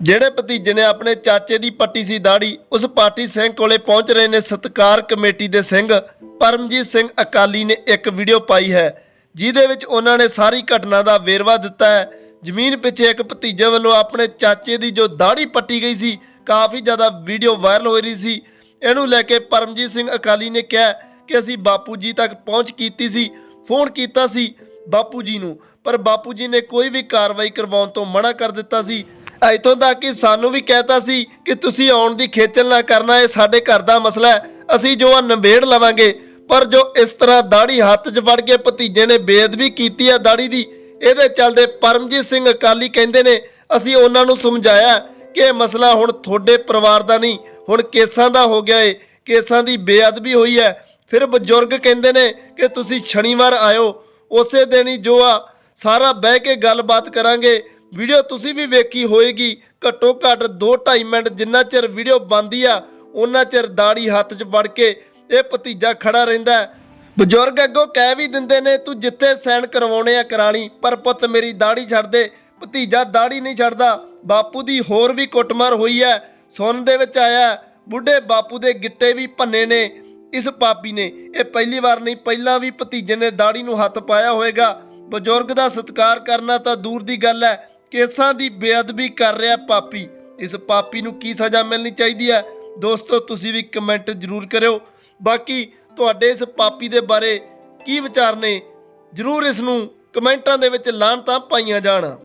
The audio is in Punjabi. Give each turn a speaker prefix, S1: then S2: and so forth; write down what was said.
S1: ਜਿਹੜੇ ਭਤੀਜੇ ਨੇ ਆਪਣੇ ਚਾਚੇ ਦੀ ਪੱਟੀ ਸੀ ਦਾੜੀ, ਉਸ ਪਾਰਟੀ ਸਿੰਘ ਕੋਲੇ ਪਹੁੰਚ ਰਹੇ ਨੇ ਸਤਕਾਰ ਕਮੇਟੀ ਦੇ ਸਿੰਘ ਪਰਮਜੀਤ ਸਿੰਘ ਅਕਾਲੀ ਨੇ ਇੱਕ ਵੀਡੀਓ ਪਾਈ ਹੈ, ਜਿਹਦੇ ਵਿੱਚ ਉਹਨਾਂ ਨੇ ਸਾਰੀ ਘਟਨਾ ਦਾ ਵੇਰਵਾ ਦਿੱਤਾ ਹੈ। ਜ਼ਮੀਨ ਪਿੱਛੇ ਇੱਕ ਭਤੀਜੇ ਵੱਲੋਂ ਆਪਣੇ ਚਾਚੇ ਦੀ ਜੋ ਦਾੜੀ ਪੱਟੀ ਗਈ ਸੀ, ਕਾਫੀ ਜ਼ਿਆਦਾ ਵੀਡੀਓ ਵਾਇਰਲ ਹੋ ਰਹੀ ਸੀ। ਇਹਨੂੰ ਲੈ ਕੇ ਪਰਮਜੀਤ ਸਿੰਘ ਅਕਾਲੀ ਨੇ ਕਿਹਾ ਕਿ ਅਸੀਂ ਬਾਪੂ ਜੀ ਤੱਕ ਪਹੁੰਚ ਕੀਤੀ ਸੀ, ਫੋਨ ਕੀਤਾ ਸੀ ਬਾਪੂ ਜੀ ਨੂੰ, ਪਰ ਬਾਪੂ ਜੀ ਨੇ ਕੋਈ ਵੀ ਕਾਰਵਾਈ ਕਰਵਾਉਣ ਤੋਂ ਮਨਾ ਕਰ ਦਿੱਤਾ ਸੀ। ਇੱਥੋਂ ਤੱਕ ਕਿ ਸਾਨੂੰ ਵੀ ਕਹਿਤਾ ਸੀ ਕਿ ਤੁਸੀਂ ਆਉਣ ਦੀ ਖੇਚਲ ਨਾ ਕਰਨਾ, ਇਹ ਸਾਡੇ ਘਰ ਦਾ ਮਸਲਾ ਹੈ। ਅਸੀਂ ਜੋ ਆ ਨਿਬੇੜ ਲਵਾਂਗੇ। ਪਰ ਜੋ ਇਸ ਤਰ੍ਹਾਂ ਦਾੜੀ ਹੱਥ 'ਚ ਫੜ ਕੇ ਭਤੀਜੇ ਨੇ ਬੇਅਦਬੀ ਕੀਤੀ ਆ ਦਾੜੀ ਦੀ, ਇਹਦੇ ਚੱਲਦੇ ਪਰਮਜੀਤ ਸਿੰਘ ਅਕਾਲੀ ਕਹਿੰਦੇ ਨੇ, ਅਸੀਂ ਉਹਨਾਂ ਨੂੰ ਸਮਝਾਇਆ ਕਿ ਇਹ ਮਸਲਾ ਹੁਣ ਤੁਹਾਡੇ ਪਰਿਵਾਰ ਦਾ ਨਹੀਂ, ਹੁਣ ਕੇਸਾਂ ਦਾ ਹੋ ਗਿਆ ਏ। ਕੇਸਾਂ ਦੀ ਬੇਅਦਬੀ ਹੋਈ ਹੈ। ਫਿਰ ਬਜ਼ੁਰਗ ਕਹਿੰਦੇ ਨੇ ਕਿ ਤੁਸੀਂ ਸ਼ਨੀਵਾਰ ਆਇਓ, ਉਸੇ ਦਿਨ ਹੀ ਜੋ ਆ ਸਾਰਾ ਬਹਿ ਕੇ ਗੱਲਬਾਤ ਕਰਾਂਗੇ। ਵੀਡੀਓ ਤੁਸੀਂ ਵੀ ਵੇਖੀ ਹੋਏਗੀ। ਘੱਟੋ ਘੱਟ 2.5 ਮਿੰਟ ਜਿੰਨਾ ਚਿਰ ਵੀਡੀਓ ਬੰਦੀ ਆ ਉਹਨਾਂ ਚਿਰ ਦਾੜੀ ਹੱਥ 'ਚ ਵੜ ਕੇ ਇਹ ਭਤੀਜਾ ਖੜਾ ਰਹਿੰਦਾ ਬਜ਼ੁਰਗ ਅੱਗੋਂ ਕਹਿ ਵੀ ਦਿੰਦੇ ਨੇ, ਤੂੰ ਜਿੱਥੇ ਸੈਨ ਕਰਵਾਉਣੇ ਆ ਕਰਾਲੀ, ਪਰ ਪੁੱਤ ਮੇਰੀ ਦਾੜੀ ਛੱਡ ਦੇ। ਭਤੀਜਾ ਦਾੜੀ ਨਹੀਂ ਛੱਡਦਾ। ਬਾਪੂ ਦੀ ਹੋਰ ਵੀ ਕੁੱਟਮਾਰ ਹੋਈ ਹੈ। ਸੁਣ ਦੇ ਵਿੱਚ ਆਇਆ ਬੁੱਢੇ ਬਾਪੂ ਦੇ ਗਿੱਟੇ ਵੀ ਭੰਨੇ ਨੇ, ਇਸ ਪਾਪੀ ਨੇ। ਇਹ ਪਹਿਲੀ ਵਾਰ ਨਹੀਂ, ਪਹਿਲਾਂ ਵੀ ਭਤੀਜੇ ਨੇ ਦਾੜੀ ਨੂੰ ਹੱਥ ਪਾਇਆ ਹੋਵੇਗਾ ਬਜ਼ੁਰਗ ਦਾ ਸਤਿਕਾਰ ਕਰਨਾ ਤਾਂ ਦੂਰ ਦੀ ਗੱਲ ਹੈ। ਕੇਸਾਂ ਦੀ ਬੇਅਦਬੀ ਕਰ ਰਿਹਾ ਪਾਪੀ। ਇਸ ਪਾਪੀ ਨੂੰ ਕੀ ਸਜ਼ਾ ਮਿਲਣੀ ਚਾਹੀਦੀ ਹੈ? ਦੋਸਤੋ, ਤੁਸੀਂ ਵੀ ਕਮੈਂਟ ਜ਼ਰੂਰ ਕਰਿਓ। ਬਾਕੀ ਤੁਹਾਡੇ ਇਸ ਪਾਪੀ ਦੇ ਬਾਰੇ ਕੀ ਵਿਚਾਰ ਨੇ? ਜ਼ਰੂਰ ਇਸ ਨੂੰ ਕਮੈਂਟਾਂ ਦੇ ਵਿੱਚ ਲਾਹਣਤਾਂ ਪਾਈਆਂ ਜਾਣ।